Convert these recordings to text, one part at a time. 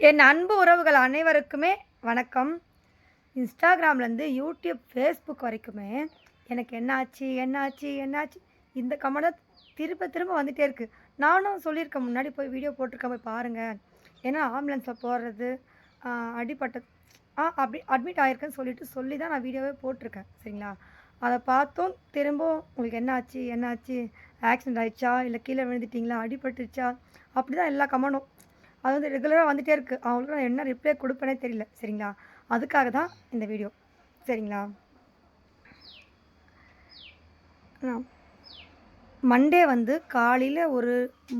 என் அன்பு உறவுகள் அனைவருக்குமே வணக்கம். இன்ஸ்டாகிராம்லேருந்து யூடியூப் ஃபேஸ்புக் வரைக்குமே எனக்கு என்னாச்சு என்னாச்சு என்னாச்சு? இந்த கமெண்ட் திரும்ப திரும்ப வந்துகிட்டே இருக்குது நானும் சொல்லியிருக்கேன் முன்னாடி போய் வீடியோ போட்டிருக்கேன் போய் பாருங்கள் ஏன்னா ஆம்புலன்ஸில் போடுறது அடிபட்ட ஆ அப்படி அட்மிட் ஆகிருக்கேன்னு சொல்லிட்டு சொல்லி தான் நான் வீடியோவே போட்டிருக்கேன். சரிங்களா? அதை பார்த்தும் திரும்பவும் உங்களுக்கு என்னாச்சு என்னாச்சு? ஆக்சிடென்ட் ஆயிடுச்சா? இல்லை கீழே விழுந்துட்டிங்களா? அடிபட்டுருச்சா? அப்படி தான் எல்லா கமெண்டும் அது வந்து ரெகுலராக வந்துகிட்டே இருக்குது அவங்களுக்கு நான் என்ன ரிப்ளை கொடுப்பேனே தெரியல. சரிங்களா? அதுக்காக தான் இந்த வீடியோ சரிங்களா? மண்டே வந்து காலையில் ஒரு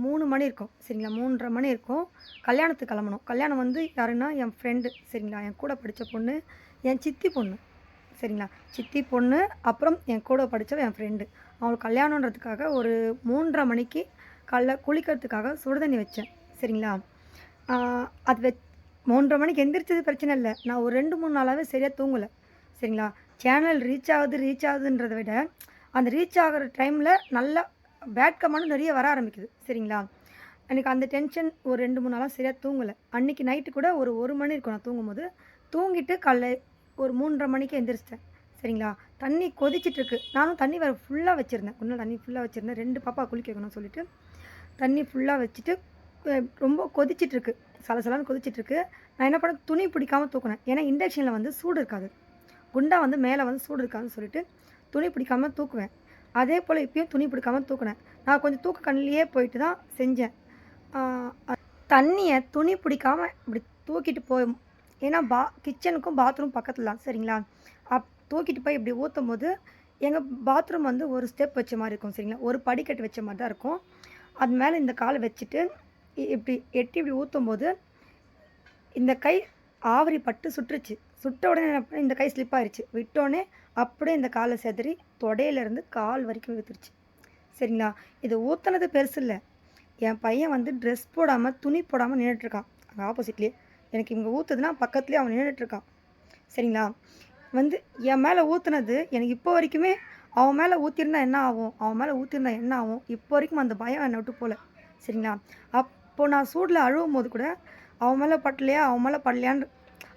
மூணு மணி இருக்கும். சரிங்களா? மூன்றரை மணி இருக்கும். கல்யாணத்துக்கு கிளம்பணும். கல்யாணம் வந்து யாருன்னா என் ஃப்ரெண்டு சரிங்களா? என் கூட படித்த பொண்ணு என் சித்தி பொண்ணு. சரிங்களா? சித்தி பொண்ணு அப்புறம் என் கூட படித்தவ என் ஃப்ரெண்டு அவங்களுக்கு கல்யாணன்றதுக்காக ஒரு மூன்றரை மணிக்கு காலைல குளிக்கிறதுக்காக சுடுதண்ணி வச்சேன். சரிங்களா? அது வெ மூன்றரை மணிக்கு எந்திரிச்சது பிரச்சனை இல்லை. நான் ஒரு ரெண்டு மூணு நாளாகவே சரியாக தூங்கலை. சரிங்களா? சேனல் ரீச் ஆகுது ரீச் ஆகுதுன்றதை விட அந்த ரீச் ஆகிற டைமில் நல்லா பேட் கமெண்ட் நிறைய வர ஆரம்பிக்குது. சரிங்களா? எனக்கு அந்த டென்ஷன் ஒரு ரெண்டு மூணு நாளாக சரியாக தூங்கலை. அன்றைக்கி நைட்டு கூட ஒரு ஒரு மணி இருக்கும் நான் தூங்கும்போது. தூங்கிட்டு காலைல ஒரு மூன்றரை மணிக்கு எந்திரிச்சிட்டேன். சரிங்களா? தண்ணி கொதிச்சிட்ருக்கு நானும் தண்ணி வேறு ஃபுல்லாக வச்சுருந்தேன். கொஞ்சம் தண்ணி ஃபுல்லாக வச்சுருந்தேன். ரெண்டு பாப்பா குளிக்க வைக்கணும்னு சொல்லிட்டு. தண்ணி ஃபுல்லாக வச்சுட்டு ரொம்ப கொதிச்சிட்ருக்கு சலசலன்னு கொதிச்சிட்டு இருக்கு நான் என்ன பண்ணேன்? துணி பிடிக்காம தூக்குனேன். ஏன்னா இண்டக்ஷனில் வந்து சூடு இருக்காது. குண்டா வந்து மேலே வந்து சூடு இருக்காதுன்னு சொல்லிட்டு துணி பிடிக்காம தூக்குவேன். அதே போல் இப்பயும் துணி பிடிக்காம தூக்குனேன். நான் கொஞ்சம் தூக்க கண்ணிலேயே போயிட்டு தான் செஞ்சேன். தண்ணியை துணி பிடிக்காம இப்படி தூக்கிட்டு போய் ஏன்னா பா கிச்சனுக்கும் பாத்ரூம் பக்கத்தில் தான் சரிங்களா? அப் தூக்கிட்டு போய் இப்படி ஊற்றும் போது எங்கள் பாத்ரூம் வந்து ஒரு ஸ்டெப் வச்ச மாதிரி இருக்கும் சரிங்களா? ஒரு படிக்கட்டு வச்ச மாதிரி தான் இருக்கும். அது மேலே இந்த காலை வச்சுட்டு இப்படி எட்டி இப்படி ஊற்றும் போது இந்த கை ஆவரி பட்டு சுட்டுருச்சு சுட்ட உடனே என்ன இந்த கை ஸ்லிப் ஆயிடுச்சு விட்டோடனே அப்படியே இந்த காலை செதறி தொடையிலேருந்து கால் வரைக்கும் வித்துருச்சு சரிங்களா? இது ஊற்றுனது பெருசு இல்லை. என் பையன் வந்து ட்ரெஸ் போடாமல் துணி போடாமல் நின்றுட்டுருக்கான் அங்கே ஆப்போசிட்லேயே எனக்கு இங்கே ஊற்றுதுன்னா பக்கத்துலேயே அவன் நின்றுட்டுருக்கான் சரிங்களா? வந்து என் மேலே ஊற்றுனது எனக்கு இப்போ வரைக்குமே அவன் மேலே ஊற்றிருந்தா என்ன ஆகும்? அவன் மேலே ஊற்றிருந்தா என்ன ஆகும்? இப்போ வரைக்கும் அந்த பயம் என்னை விட்டு போகல. சரிங்களா? அப் அப்போது நான் சூடில் அழுவும் போது கூட அவன் மேலே படலையா அவன் மேலே படலையான்னு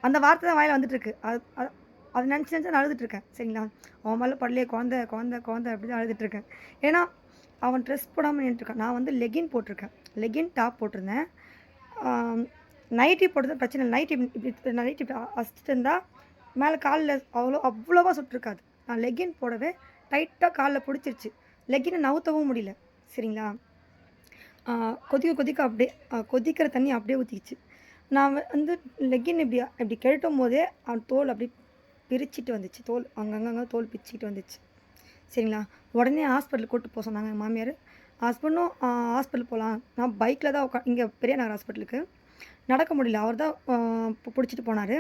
அந்த வார்த்தை தான் வாயில் வந்துட்டுருக்கு. அது அது- அது நினச்சி நினச்சி நான் அழுதுட்ருக்கேன் சரிங்களா? அவன் மேலே படலையே குழந்த குழந்த குழந்த அப்படி தான் அழுதுட்டுருக்கேன். ஏன்னா அவன் ட்ரெஸ் போடாமல் நின்றுட்டுருக்கான் நான் வந்து லெகின் போட்டிருக்கேன். லெகின் டாப் போட்டிருந்தேன். நைட்டி போட்டது பிரச்சனை இல்லை. நைட்டி இப்படி நைட்டி இப்படி அசிச்சுட்டு இருந்தால் மேலே காலில் அவ்வளோ அவ்வளோவா சுட்டிருக்காது. நான் லெகின் போடவே டைட்டாக காலில் பிடிச்சிருச்சு. லெகினை நவுத்தவும் முடியல. சரிங்களா? கொதிக்க கொதிக்க அப்படியே கொதிக்கிற தண்ணி அப்படியே ஊற்றிக்கிச்சு நான் வந்து லெகின் இப்படி இப்படி கெழட்டும் போதே அவன் தோல் அப்படி பிரிச்சுட்டு வந்துச்சு. தோல் அங்கங்கங்க தோல் பிரிச்சுட்டு வந்துச்சு. சரிங்களா? உடனே ஹாஸ்பிட்டலுக்கு கூப்பிட்டு போக சொன்னாங்க எங்கள் மாமியார். ஹஸ்பண்டும் ஹாஸ்பிட்டல் போகலாம் நான் பைக்கில் தான் உட்கா இங்கே பெரிய நகர் ஹாஸ்பிட்டலுக்கு நடக்க முடியல. அவர் தான் பிடிச்சிட்டு போனார்.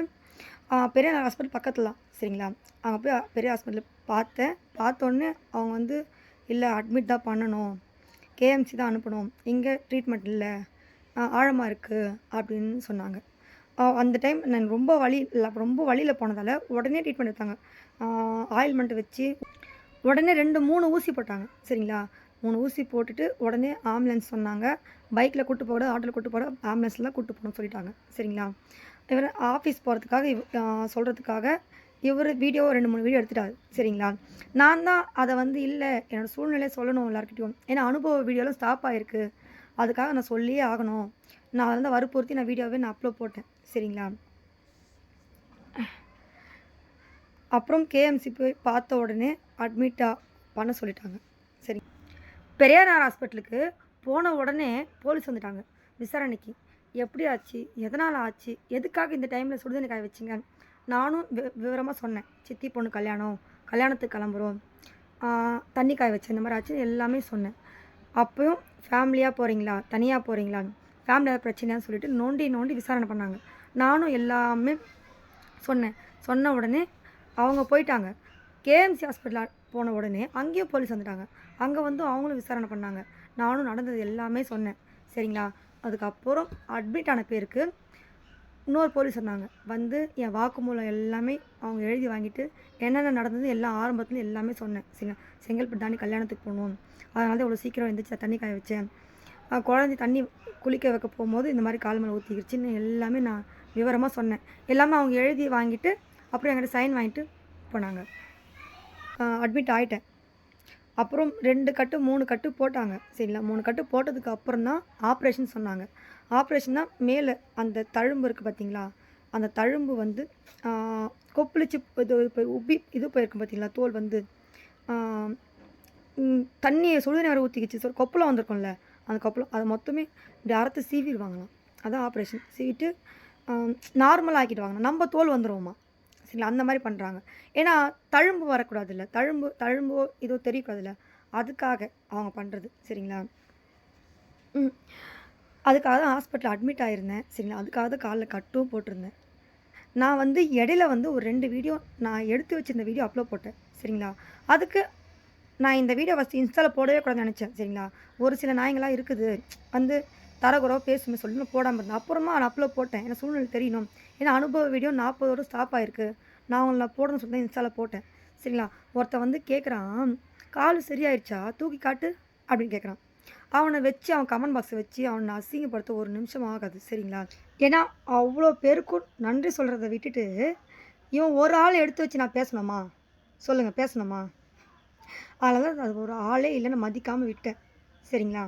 பெரிய நகர் ஹாஸ்பிட்டல் பக்கத்தில் தான். சரிங்களா? அங்கே போய் பெரிய ஹாஸ்பிட்டலில் பார்த்தேன் பார்த்தோன்னே அவங்க வந்து இல்லை அட்மிட் தான் பண்ணணும். கேஎம்சி தான் அனுப்பணும். இங்கே ட்ரீட்மெண்ட் இல்லை. ஆழமாக இருக்குது அப்படின்னு சொன்னாங்க. அந்த டைம் நான் ரொம்ப வழி இல்லை ரொம்ப வழியில் போனதால் உடனே ட்ரீட்மெண்ட் எடுத்தாங்க. ஆயில்மெண்ட் வச்சு உடனே ரெண்டு மூணு ஊசி போட்டாங்க. சரிங்களா? மூணு ஊசி போட்டுட்டு உடனே ஆம்புலன்ஸ் சொன்னாங்க. பைக்கில் கூட்டு போட ஆட்டோவில் கூட்டு போட ஆம்புலன்ஸ்லாம் கூட்டு போகணும்னு சொல்லிட்டாங்க. சரிங்களா? இவர் ஆஃபீஸ் போகிறதுக்காக சொல்கிறதுக்காக இவர் வீடியோ ரெண்டு மூணு வீடியோ எடுத்துட்டாரு சரிங்களா? நான் தான் அதை வந்து இல்லை என்னோடய சூழ்நிலையை சொல்லணும் எல்லாருக்கிட்டையும் ஏன்னா அனுபவ வீடியோலாம் ஸ்டாப் ஆகிருக்கு அதுக்காக நான் சொல்லியே ஆகணும். நான் வந்து வற்புறுத்தி நான் வீடியோவே நான் அப்லோட் போட்டேன் சரிங்களா? அப்புறம் கேஎம்சி போய் பார்த்த உடனே அட்மிட்டாக பண்ண சொல்லிட்டாங்க சரி. பெரியார் ஹாஸ்பிட்டலுக்கு போன உடனே போலீஸ் வந்துட்டாங்க விசாரணைக்கு. எப்படி ஆச்சு எதனால் ஆச்சு? எதுக்காக இந்த டைமில் சுடுதண்ணி காய வச்சிங்க? நானும் வி விவரமாக சொன்னேன். சித்தி பொண்ணு கல்யாணம். கல்யாணத்துக்கு கிளம்புறோம். தண்ணி காய வச்சு இந்த மாதிரி ஆச்சு. எல்லாமே சொன்னேன். அப்பயும் ஃபேமிலியாக போகிறீங்களா தனியாக போகிறீங்களா ஃபேமிலியாக பிரச்சனையான்னு சொல்லிட்டு நோண்டி நோண்டி விசாரணை பண்ணாங்க. நானும் எல்லாமே சொன்னேன். சொன்ன உடனே அவங்க போயிட்டாங்க. கேஎம்சி ஹாஸ்பிட்டல் போன உடனே அங்கேயும் போலீஸ் வந்துட்டாங்க. அங்கே வந்து அவங்களும் விசாரணை பண்ணாங்க. நானும் நடந்தது எல்லாமே சொன்னேன். சரிங்களா? அதுக்கப்புறம் அட்மிட் ஆன பேருக்கு இன்னொரு போலீஸ் சொன்னாங்க வந்து என் வாக்குமூலம் எல்லாமே அவங்க எழுதி வாங்கிட்டு என்னென்ன நடந்தது எல்லாம் ஆரம்பத்தில் எல்லாமே சொன்னேன். சரிங்களா செங்கல்பட்டு தாண்டி கல்யாணத்துக்கு போகணும். அதனால தான் இவ்வளோ சீக்கிரம் எழுந்திரிச்சு தண்ணி காய வச்சேன். குழந்தை தண்ணி குளிக்க வைக்க போகும்போது இந்த மாதிரி கால் மேலே ஊற்றிக்கிடுச்சின்னு எல்லாமே நான் விவரமாக சொன்னேன். எல்லாமே அவங்க எழுதி வாங்கிட்டு அப்புறம் என்கிட்ட சைன் வாங்கிட்டு போனாங்க. அட்மிட் ஆகிட்டேன் அப்புறம் ரெண்டு கட்டு மூணு கட்டு போட்டாங்க. சரிங்களா? மூணு கட்டு போட்டதுக்கு அப்புறம் தான் ஆப்ரேஷன் சொன்னாங்க. ஆப்ரேஷன்னா மேலே அந்த தழும்பு இருக்குது பார்த்தீங்களா? அந்த தழும்பு வந்து கொப்பளிச்சு இது போய் உப்பி இது போயிருக்கும் பார்த்தீங்களா? தோல் வந்து தண்ணியை சுடுதண்ணி வர ஊற்றிக்கிச்சு சொல் கொப்பளம் வந்திருக்கும்ல அந்த கொப்பளம் அதை மொத்தமே இப்படி அறுத்து சீவிடுவாங்களாம். அதான் ஆப்ரேஷன். சீவிட்டு நார்மலாக ஆக்கிடுவாங்க நம்ம தோல் வந்துடுவோமா சரிங்களா? அந்த மாதிரி பண்ணுறாங்க ஏன்னா தழும்பு வரக்கூடாதுல்ல. தழும்பு தழும்போ இதோ தெரியக்கூடாதுல்ல. அதுக்காக அவங்க பண்ணுறது சரிங்களா? ம். அதுக்காக தான் ஹாஸ்பிட்டல் அட்மிட் ஆகிருந்தேன் சரிங்களா அதுக்காக தான் காலில் கட்டும் போட்டிருந்தேன். நான் வந்து இடையில வந்து ஒரு ரெண்டு வீடியோ நான் எடுத்து வச்சுருந்த வீடியோ அப்லோட் போட்டேன். சரிங்களா? அதுக்கு நான் இந்த வீடியோ ஃபஸ்ட்டு இன்ஸ்டாவில் போடவே கூடாதுன்னு நினச்சேன். சரிங்களா? ஒரு சில நாய்ங்களாம் இருக்குது. வந்து தரகுறவா பேசுமே சொல்லி போடாமல் இருந்தேன். அப்புறமா நான் அப்லோட் போட்டேன். ஏன்னா சூழ்நிலை தெரியணும். ஏன்னா அனுபவ வீடியோ நாற்பதோட ஸ்டாப் ஆயிருக்கு. நான் உங்களை போடணும்னு சொல்லி தான் இன்ஸ்டாவில் போட்டேன். சரிங்களா? ஒருத்தன் வந்து கேட்குறான் கால் சரியாயிடுச்சா தூக்கி காட்டு அப்படின்னு கேட்குறான் அவனை வச்சு அவன் கமெண்ட் பாக்ஸை வச்சு அவனை அசிங்கப்படுத்த ஒரு நிமிஷம் ஆகாது சரிங்களா? ஏன்னா அவ்வளோ பேருக்கும் நன்றி சொல்கிறத விட்டுட்டு இவன் ஒரு ஆள் எடுத்து வச்சு நான் பேசணுமா? சொல்லுங்கள் பேசணுமா? அதனால தான் அது ஒரு ஆளே இல்லைன்னு மதிக்காமல் விட்டேன் சரிங்களா?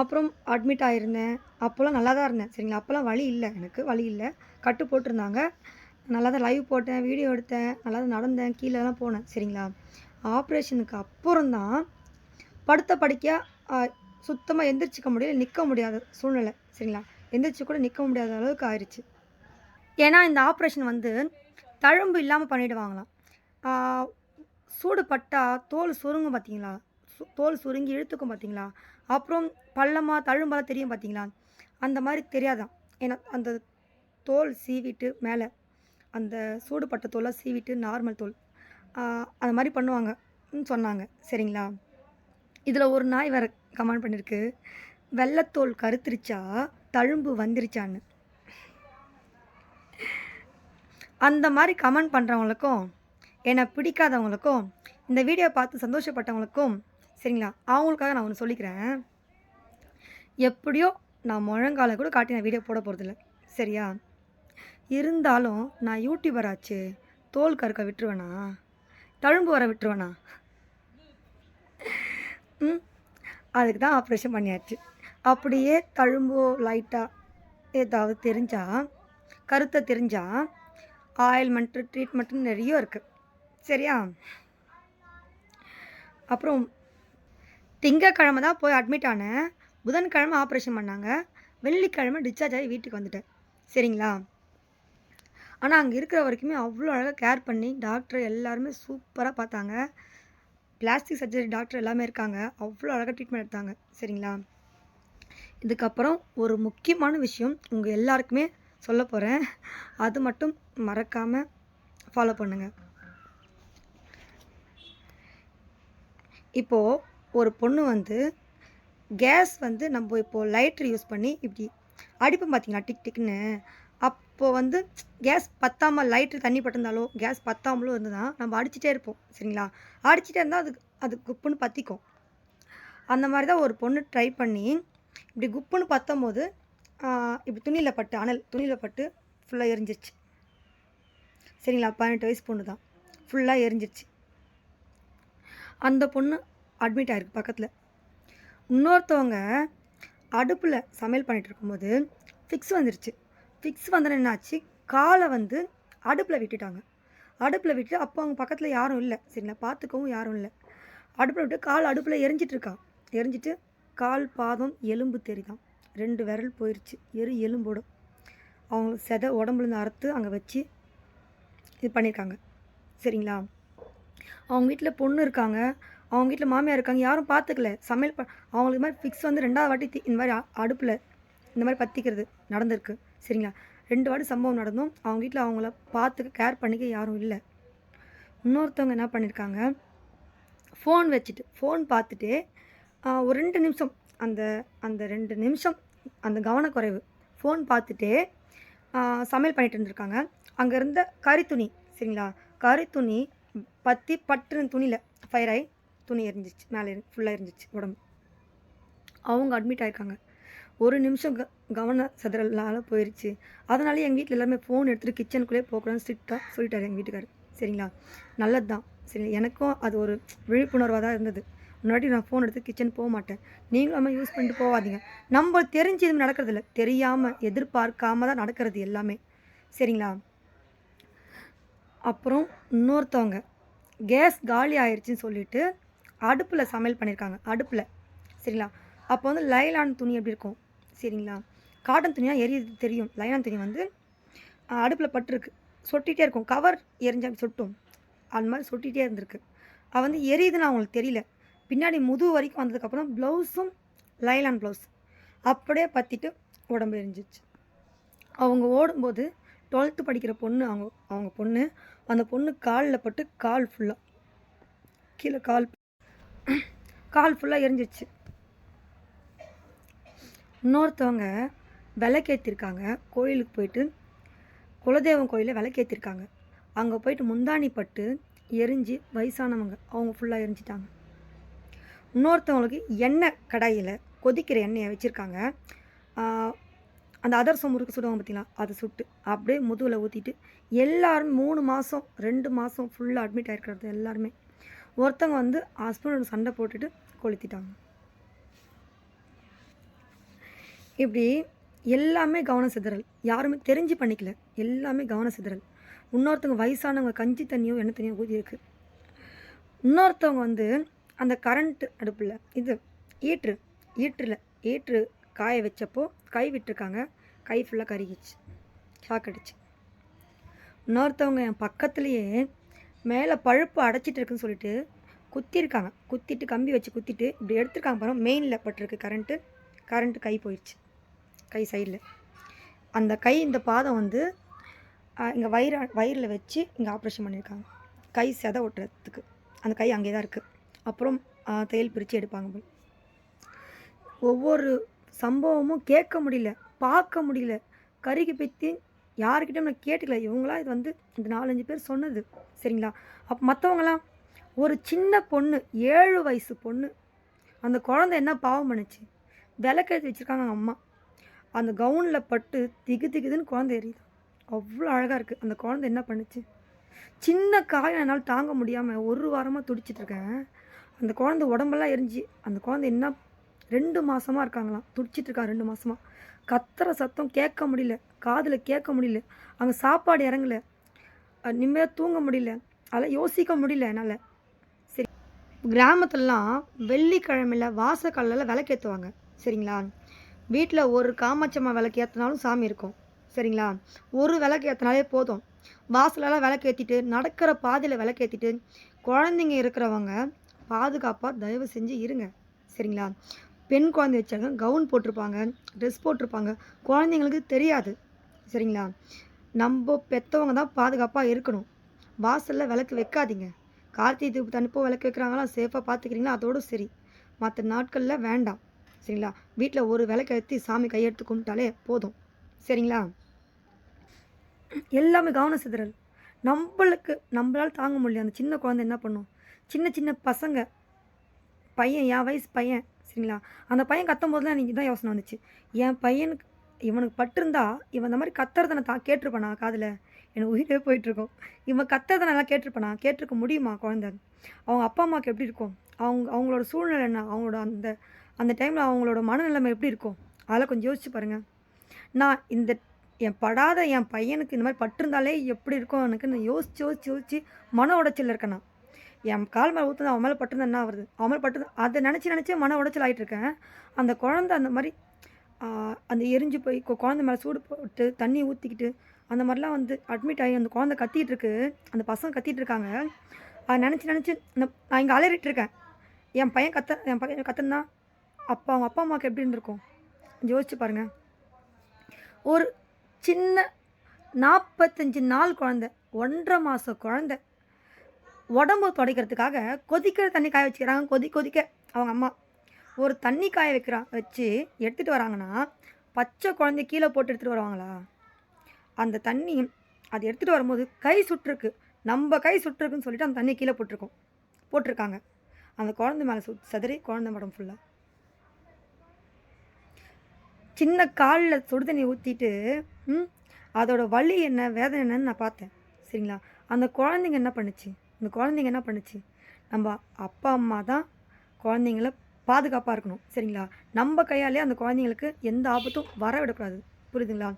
அப்புறம் அட்மிட் ஆகிருந்தேன் அப்போல்லாம் நல்லா தான் இருந்தேன் சரிங்களா? அப்போல்லாம் வழி இல்லை எனக்கு வழி இல்லை. கட்டு போட்டிருந்தாங்க. நல்லா தான் லைவ் போட்டேன் வீடியோ எடுத்தேன். நல்லா தான் நடந்தேன் கீழேலாம் போனேன் சரிங்களா? ஆப்ரேஷனுக்கு அப்புறம் தான் படுத்த படுக்கையாக சுத்தமாக எந்திரிச்சிக்க முடியல நிற்க முடியாத சூழ்நிலை சரிங்களா? எந்திரிச்சு கூட நிற்க முடியாத அளவுக்கு ஆயிடுச்சு ஏன்னா இந்த ஆப்ரேஷன் வந்து தழும்பு இல்லாமல் பண்ணிவிடுவாங்களாம் சூடு பட்டா தோல் சுருங்கும் பார்த்தீங்களா சு- தோல் சுருங்கி இழுத்துக்கும் பார்த்தீங்களா அப்புறம் பள்ளமாக தழும்பெல்லாம் தெரியும் பார்த்தீங்களா அந்த மாதிரி தெரியாதான் ஏன்னா அந்த தோல் சீவிட்டு மேலே அந்த சூடுபட்ட தோலை சீவிட்டு நார்மல் தோல். ஆஹ் அந்த மாதிரி பண்ணுவாங்கன்னு சொன்னாங்க சரிங்களா? இதில் ஒரு நாய் வேறு கமெண்ட் பண்ணியிருக்கு. வெள்ளத்தோல் கருத்துருச்சா தழும்பு வந்துருச்சான்னு. அந்த மாதிரி கமெண்ட் பண்ணுறவங்களுக்கும் என்னை பிடிக்காதவங்களுக்கும் இந்த வீடியோ பார்த்து சந்தோஷப்பட்டவங்களுக்கும் சரிங்களா அவங்களுக்காக நான் ஒன்று சொல்லிக்கிறேன். எப்படியோ நான் முழங்கால கூட காட்டி நான் வீடியோ போட போகிறதில்ல சரியா? இருந்தாலும் நான் யூடியூபர் ஆச்சு தோல் கருக்க விட்டுருவேனா? தழும்பு வர விட்டுருவேனா? ம். அதுக்கு தான் ஆப்ரேஷன் பண்ணியாச்சு. அப்படியே தழும்போ லைட்டாக ஏதாவது தெரிஞ்சால் கருத்தை தெரிஞ்சால் ஆயில்மெண்ட்டு ட்ரீட்மெண்ட்டு நிறைய இருக்குது சரியா? அப்புறம் திங்கக்கிழமை தான் போய் அட்மிட் ஆனேன். புதன்கிழமை ஆப்ரேஷன் பண்ணாங்க. வெள்ளிக்கிழமை டிஸ்சார்ஜ் ஆகி வீட்டுக்கு வந்துட்டேன். சரிங்களா? ஆனால் அங்கே இருக்கிற வரைக்குமே அவ்வளோ அழகாக கேர் பண்ணி டாக்டர் எல்லாருமே சூப்பராக பார்த்தாங்க. பிளாஸ்டிக் சர்ஜரி டாக்டர் எல்லாமே இருக்காங்க. அவ்வளோ அழகாக ட்ரீட்மெண்ட் எடுத்தாங்க. சரிங்களா? இதுக்கப்புறம் ஒரு முக்கியமான விஷயம் உங்கள் எல்லாருக்குமே சொல்ல போகிறேன் அது மட்டும் மறக்காமல் ஃபாலோ பண்ணுங்கள் இப்போது ஒரு பொண்ணு வந்து கேஸ் வந்து நம்ம இப்போது லைட்ரு யூஸ் பண்ணி இப்படி அடிப்போம் பார்த்தீங்களா டிக் டிக்னு இப்போது வந்து கேஸ் பத்தாமல் லைட்ரு தண்ணி பட்டிருந்தாலோ கேஸ் பத்தாமலோ இருந்ததுன்னா நம்ம அடிச்சிட்டே இருப்போம் சரிங்களா? அடிச்சிட்டே இருந்தால் அது அது குப்புன்னு பற்றிக்கும் அந்த மாதிரி தான் ஒரு பொண்ணு ட்ரை பண்ணி இப்படி குப்புன்னு பற்றும் போது இப்படி துணியில் பட்டு அனல் துணியில் பட்டு ஃபுல்லாக எரிஞ்சிருச்சு. சரிங்களா? பதினெட்டு வயசு பொண்ணு தான் ஃபுல்லாக எரிஞ்சிருச்சு. அந்த பொண்ணு அட்மிட் ஆகிருக்கு பக்கத்தில். இன்னொருத்தவங்க அடுப்பில் சமையல் பண்ணிகிட்டு இருக்கும்போது ஃபிக்ஸ் வந்துருச்சு. ஃபிக்ஸ் வந்தோன்னு என்னாச்சு? காலை வந்து அடுப்பில் விட்டுட்டாங்க. அடுப்பில் விட்டு அப்போ அவங்க பக்கத்தில் யாரும் இல்லை. சரிங்களா பார்த்துக்கவும் யாரும் இல்லை. அடுப்பில் விட்டு கால் அடுப்பில் எரிஞ்சிட்ருக்கா? எரிஞ்சிட்டு கால் பாதம் எலும்பு தெரியுதாம் ரெண்டு விரல் போயிடுச்சு எரு எலும்போட அவங்க செதை உடம்புலேருந்து அறுத்து அங்கே வச்சு இது பண்ணியிருக்காங்க. சரிங்களா? அவங்க வீட்டில் பொண்ணு இருக்காங்க. அவங்க வீட்டில் மாமியார் இருக்காங்க. யாரும் பார்த்துக்கல. சமையல் ப அவங்களுக்கு மாதிரி ஃபிக்ஸ் வந்து ரெண்டாவது வாட்டி இந்த மாதிரி அடுப்பில் இந்த மாதிரி பற்றிக்கிறது நடந்திருக்கு. சரிங்களா ரெண்டு வாட்டி சம்பவம் நடந்தும் அவங்க வீட்டில் அவங்கள பார்த்து கேர் பண்ணிக்க யாரும் இல்லை. இன்னொருத்தவங்க என்ன பண்ணியிருக்காங்க ஃபோன் வச்சுட்டு ஃபோன் பார்த்துட்டு ஒரு ரெண்டு நிமிஷம் அந்த அந்த ரெண்டு நிமிஷம் அந்த கவனக்குறைவு ஃபோன் பார்த்துட்டே சமையல் பண்ணிட்டு இருந்திருக்காங்க. அங்கே இருந்த கறி துணி சரிங்களா? கறி துணி பற்றி பட்டுன்னு துணியில் ஃபயர் ஆகி துணி எரிஞ்சிச்சு மேலே ஃபுல்லாக எரிஞ்சிச்சு உடம்பு. அவங்க அட்மிட் ஆயிருக்காங்க. ஒரு நிமிஷம் க கவன சதுரலால் போயிடுச்சு அதனால எங்கள் வீட்டில் எல்லாருமே ஃபோன் எடுத்துகிட்டு கிச்சனுக்குள்ளே போகக்கூடாதுன்னு ஸ்ட்ரிக்டாக சொல்லிட்டாரு எங்கள் வீட்டுக்காரர் சரிங்களா? நல்லது தான் சரி எனக்கும் அது ஒரு விழிப்புணர்வாக தான் இருந்தது. முன்னாடி நான் ஃபோன் எடுத்து கிச்சன் போக மாட்டேன். நீங்களும் நம்ம யூஸ் பண்ணிட்டு போகாதீங்க. நம்ம தெரிஞ்சு எதுவும் நடக்கிறதில்ல. தெரியாமல் எதிர்பார்க்காம தான் நடக்கிறது எல்லாமே. சரிங்களா? அப்புறம் இன்னொருத்தவங்க கேஸ் காலி ஆயிடுச்சுன்னு சொல்லிட்டு அடுப்பில் சமையல் பண்ணியிருக்காங்க அடுப்பில். சரிங்களா? அப்போ வந்து லைலான் துணி எப்படி இருக்கும்? சரிங்களா? காட்டன் துணியாக எரியுது தெரியும். லைலான் துணி வந்து அடுப்பில் பட்டிருக்கு. சொட்டிகிட்டே இருக்கும். கவர் எரிஞ்சா சொட்டும். அந்த மாதிரி சொட்டிகிட்டே இருந்திருக்கு. அது வந்து எரியுதுன்னு அவங்களுக்கு தெரியல. பின்னாடி முதுகு வரைக்கும் வந்ததுக்கப்புறம் ப்ளவுஸும் லைலான் ப்ளவுஸ் அப்படியே பற்றிட்டு உடம்பு எரிஞ்சிச்சு. அவங்க ஓடும்போது டுவெல்த்து படிக்கிற பொண்ணு அவங்க அவங்க பொண்ணு அந்த பொண்ணு காலில் பட்டு கால் ஃபுல்லாக கீழே கால் கால் ஃபுல்லாக எரிஞ்சிச்சு. இன்னொருத்தவங்க விளக்கேற்றிருக்காங்க கோயிலுக்கு போயிட்டு குலதெய்வம் கோயிலில் விளக்கேற்றிருக்காங்க அங்கே போயிட்டு முந்தாணி பட்டு எரிஞ்சு வயசானவங்க. அவங்க ஃபுல்லாக எரிஞ்சிட்டாங்க. இன்னொருத்தவங்களுக்கு எண்ணெய் கடாயில் கொதிக்கிற எண்ணெயை வச்சுருக்காங்க. அந்த அதர்சம் முறுக்கு சுடுவாங்க பார்த்தீங்களா அதை சுட்டு அப்படியே முதுகில் ஊற்றிட்டு எல்லாரும் மூணு மாதம் ரெண்டு மாதம் ஃபுல்லாக அட்மிட் ஆகிருக்கிறது எல்லாருமே. ஒருத்தவங்க வந்து ஹஸ்பண்டோட சண்டை போட்டுட்டு கொளுத்திட்டாங்க. இப்படி எல்லாமே கவன சிதறல். யாருமே தெரிஞ்சு பண்ணிக்கல. எல்லாமே கவன சிதறல். இன்னொருத்தவங்க வயசானவங்க கஞ்சி தண்ணியோ எண்ணெய் தண்ணியோ ஊதியிருக்கு இருக்கு. இன்னொருத்தவங்க வந்து அந்த கரண்ட் அடுப்பில் இது ஈற்று ஈட்டில் ஈற்று காய வச்சப்போ கை விட்டுருக்காங்க. கை ஃபுல்லாக கருகிச்சு ஷாக் அடிச்சு. இன்னொருத்தவங்க என் பக்கத்துலேயே மேலே பழுப்பு அடைச்சிட்டு இருக்குன்னு சொல்லிட்டு குத்திருக்காங்க. குத்திட்டு கம்பி வச்சு குத்திட்டு இப்படி எடுத்துருக்காங்க பாருங்க. மெயினில் பட்டிருக்கு கரண்ட்டு கரண்ட்டு கை போயிடுச்சு கை சைடில் அந்த கை இந்த பாதம் வந்து இங்கே வயிறு வயிறில் வச்சு இங்கே ஆப்ரேஷன் பண்ணியிருக்காங்க கை செதை ஒட்டுறதுக்கு. அந்த கை அங்கே தான் இருக்குது அப்புறம் தையல் பிரித்து எடுப்பாங்க போய் ஒவ்வொரு சம்பவமும் கேட்க முடியல பார்க்க முடியல. கருகி பற்றி யாருக்கிட்டையும் நான் கேட்டுக்கல. இவங்களாம் இது வந்து இந்த நாலஞ்சு பேர் சொன்னது. சரிங்களா? அப்போ மற்றவங்களாம் ஒரு சின்ன பொண்ணு ஏழு வயசு பொண்ணு அந்த குழந்தை என்ன பாவம் பண்ணுச்சு? விளக்கெடுத்து வச்சுருக்காங்க அம்மா. அந்த கவுனில் பட்டு திகு திகுதுன்னு குழந்தை எரியுது. அவ்வளோ அழகாக இருக்குது அந்த குழந்தை என்ன பண்ணுச்சு? சின்ன காயம் என்னால் தாங்க முடியாமல் ஒரு வாரமாக துடிச்சிட்ருக்கேன் அந்த குழந்தை உடம்பெல்லாம் எரிஞ்சு அந்த குழந்தை என்ன ரெண்டு மாதமாக இருக்காங்களாம். துடிச்சிட்டு ரெண்டு மாதமாக கத்துற சத்தம் கேட்க முடியல. காதில் கேட்க முடியல. அங்கே சாப்பாடு இறங்கல. நிம்மதியாக தூங்க முடியல. அதெல்லாம் யோசிக்க முடியல என்னால். சரி. கிராமத்துலலாம் வெள்ளிக்கிழமையில் வாசக்கல்லில் விளக்கேற்றுவாங்க சரிங்களா? வீட்டில் ஒரு காமாட்சம்மா விளக்கு ஏற்றினாலும் சாமி இருக்கும். சரிங்களா? ஒரு விளக்கு ஏற்றினாலே போதும். வாசலெல்லாம் விளக்கு ஏற்றிட்டு நடக்கிற பாதையில் விளக்கேற்றிட்டு குழந்தைங்க இருக்கிறவங்க பாதுகாப்பாக தயவு செஞ்சு இருங்க. சரிங்களா? பெண் குழந்தை வச்சாங்க கவுன் போட்டிருப்பாங்க ட்ரெஸ் போட்டிருப்பாங்க. குழந்தைங்களுக்கு தெரியாது. சரிங்களா? நம்ம பெற்றவங்க தான் பாதுகாப்பாக இருக்கணும். வாசலில் விளக்கு வைக்காதீங்க. கார்த்திகை தீபத்து அனுப்ப விளக்கு வைக்கிறாங்களா சேஃபாக பார்த்துக்கிறீங்களா அதோடு சரி. மற்ற நாட்களில் வேண்டாம். சரிங்களா? வீட்டில் ஒரு விளக்கு சாமி கையெடுத்து கும்பிட்டாலே போதும். சரிங்களா? எல்லாமே கவன சிதறல் நம்மளுக்கு நம்மளால் தாங்க முடியல. அந்த சின்ன குழந்தை என்ன பண்ணும்? சின்ன சின்ன பசங்க பையன் என் வயசு பையன் சரிங்களா? அந்த பையன் கத்தும் போதுலாம் எனக்கு தான் யோசனை வந்துச்சு. என் பையனுக்கு இவனுக்கு பட்டிருந்தா இவன் இந்த மாதிரி கத்துறதை நான் தான் கேட்டிருப்பானா காதில். எனக்கு உயிரே போயிட்டுருக்கும். இவன் கத்துறதை நல்லா கேட்டிருப்பானா கேட்டிருக்க முடியுமா குழந்தை? அவங்க அப்பா அம்மாவுக்கு எப்படி இருக்கும்? அவங்க அவங்களோட சூழ்நிலை என்ன? அவங்களோட அந்த அந்த டைமில் அவங்களோட மனநிலைமை எப்படி இருக்கும் அதெல்லாம் கொஞ்சம் யோசிச்சு பாருங்கள் நான் இந்த என் படாத என் பையனுக்கு இந்த மாதிரி பட்டிருந்தாலே எப்படி இருக்கும் எனக்கு நான் யோசிச்சு யோசிச்சு யோசிச்சு மன உடைச்சல் இருக்கேன் நான். என் கால் மேலே ஊற்றுது அவன் மேலே பட்டிருந்தா என்ன வருது அவன் மேலே பட்டு அதை நினச்சி நினச்சி மன உடைச்சல் ஆகிட்டு இருக்கேன். அந்த குழந்த அந்த மாதிரி அந்த எரிஞ்சு போய் குழந்த மேலே சூடு போட்டு தண்ணி ஊற்றிக்கிட்டு அந்த மாதிரிலாம் வந்து அட்மிட் ஆகி அந்த குழந்த கத்திகிட்டு இருக்கு அந்த பசங்க கத்திகிட்டு இருக்காங்க. அதை நினச்சி நினச்சி நான் இங்கே அலறிட்டு இருக்கேன். என் பையன் கத்த என் பையன் கத்தன்னா அப்பா அவங்க அப்பா அம்மாவுக்கு எப்படி இருந்திருக்கும்? யோசிச்சு பாருங்கள் ஒரு சின்ன நாற்பத்தஞ்சு நாள் குழந்த ஒன்றரை மாத குழந்த உடம்பு துடைக்கிறதுக்காக கொதிக்கிற தண்ணி காய வச்சுக்கிறாங்க. கொதி கொதிக்க அவங்க அம்மா. ஒரு தண்ணி காய வைக்கிறா வச்சு எடுத்துகிட்டு வராங்கன்னா பச்சை குழந்தைய கீழே போட்டு எடுத்துகிட்டு வருவாங்களா? அந்த தண்ணி அது எடுத்துகிட்டு வரும்போது கை சுட்டுருக்கு நம்ம கை சுட்டுருக்குன்னு சொல்லிட்டு அந்த தண்ணியை கீழே போட்டிருக்கோம் போட்டிருக்காங்க. அந்த குழந்தை மேலே சு சதறி குழந்தை மேடம் ஃபுல்லாக சின்ன காலில் சுடு தண்ணி ஊற்றிட்டு அதோடய வலி என்ன வேதனை என்னன்னு நான் பார்த்தேன். சரிங்களா? அந்த குழந்தைங்க என்ன பண்ணுச்சு? அந்த குழந்தைங்க என்ன பண்ணுச்சு? நம்ம அப்பா அம்மா தான் குழந்தைங்கள பாதுகாப்பாக இருக்கணும். சரிங்களா? நம்ம கையாலே அந்த குழந்தைங்களுக்கு எந்த ஆபத்தும் வர விடக்கூடாது புரியுதுங்களா?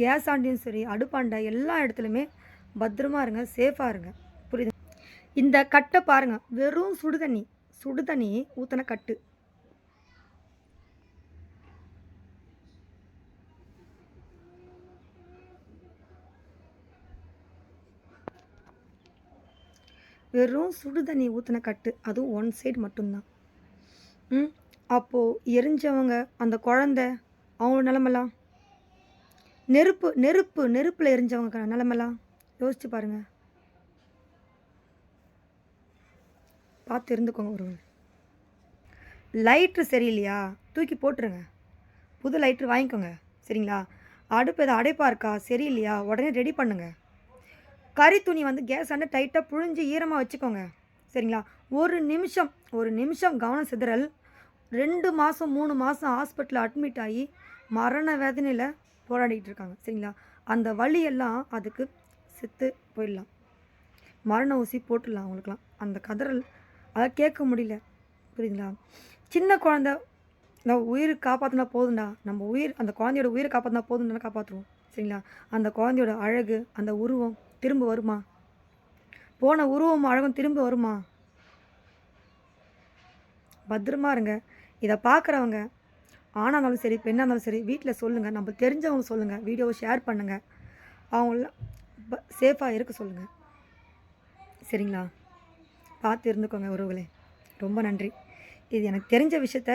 கேஸ் ஆண்டியும் சரி அடுப்பாண்டை எல்லா இடத்துலையுமே பத்திரமா இருங்க சேஃபாக இருங்க. புரியுது? இந்த கட்டை பாருங்க. வெறும் சுடுதண்ணி சுடுதண்ணி ஊற்றின கட்டு. வெறும் சுடு தண்ணி ஊற்றின கட்டு. அதுவும் ஒன் சைடு மட்டும்தான். ம் அப்போது எரிஞ்சவங்க அந்த குழந்த அவங்க நிலமெல்லாம்? நெருப்பு நெருப்பு நெருப்பில் எரிஞ்சவங்க நிலமெல்லாம்? யோசிச்சு பாருங்கள் பார்த்து இருந்துக்கோங்க ஒரு லைட்ரு சரியில்லையா? தூக்கி போட்டுருங்க. புது லைட்ரு வாங்கிக்கோங்க. சரிங்களா? அடுப்பு எதாவது அடைப்பா இருக்கா? சரியில்லையா? உடனே ரெடி பண்ணுங்கள் கறி துணி வந்து கேஸ் ஆண்டு டைட்டாக புழிஞ்சு ஈரமாக வச்சுக்கோங்க. சரிங்களா? ஒரு நிமிஷம் ஒரு நிமிஷம் கவனம் சிதறல். ரெண்டு மாதம் மூணு மாதம் ஹாஸ்பிட்டலில் அட்மிட் ஆகி மரண வேதனையில் போராடிட்டு இருக்காங்க. சரிங்களா? அந்த வழியெல்லாம் அதுக்கு செத்து போயிடலாம். மரண ஊசி போட்டுடலாம் அவங்களுக்குலாம் அந்த கதறல் அதை கேட்க முடியல. புரியுதுங்களா? சின்ன குழந்த நம்ம உயிர் காப்பாற்றினா போதும்டா. நம்ம உயிர் அந்த குழந்தையோட உயிரை காப்பாற்றினா போதும்னா காப்பாற்றுவோம் சரிங்களா? அந்த குழந்தையோட அழகு அந்த உருவம் திரும்ப வருமா? போன உருவம் அழகும் திரும்ப வருமா? பத்திரமா இருங்க. இதை பார்க்குறவங்க ஆணாக இருந்தாலும் சரி பெண்ணாக இருந்தாலும் சரி வீட்டில் சொல்லுங்கள் நம்ம தெரிஞ்சவங்க சொல்லுங்கள் வீடியோவை ஷேர் பண்ணுங்கள் அவங்களாம் சேஃபாக இருக்க சொல்லுங்கள் சரிங்களா? பார்த்து இருந்துக்கோங்க உறவுகளே. ரொம்ப நன்றி. இது எனக்கு தெரிஞ்ச விஷயத்த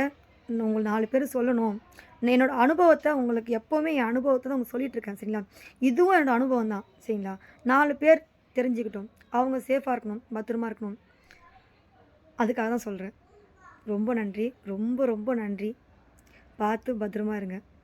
இன்னும் நாலு பேர் சொல்லணும். நான் என்னோட அனுபவத்தை உங்களுக்கு எப்போவுமே என் அனுபவத்தை தான் உங்களுக்கு சொல்லிட்டு இருக்கேன் சரிங்களா? இதுவும் என்னோட அனுபவம் தான் சரிங்களா? நாலு பேர் தெரிஞ்சுக்கிட்டோம். அவங்க சேஃபாக இருக்கணும் பத்திரமா இருக்கணும். அதுக்காக தான் சொல்கிறேன் ரொம்ப நன்றி ரொம்ப ரொம்ப நன்றி. பார்த்து பத்திரமா இருங்க.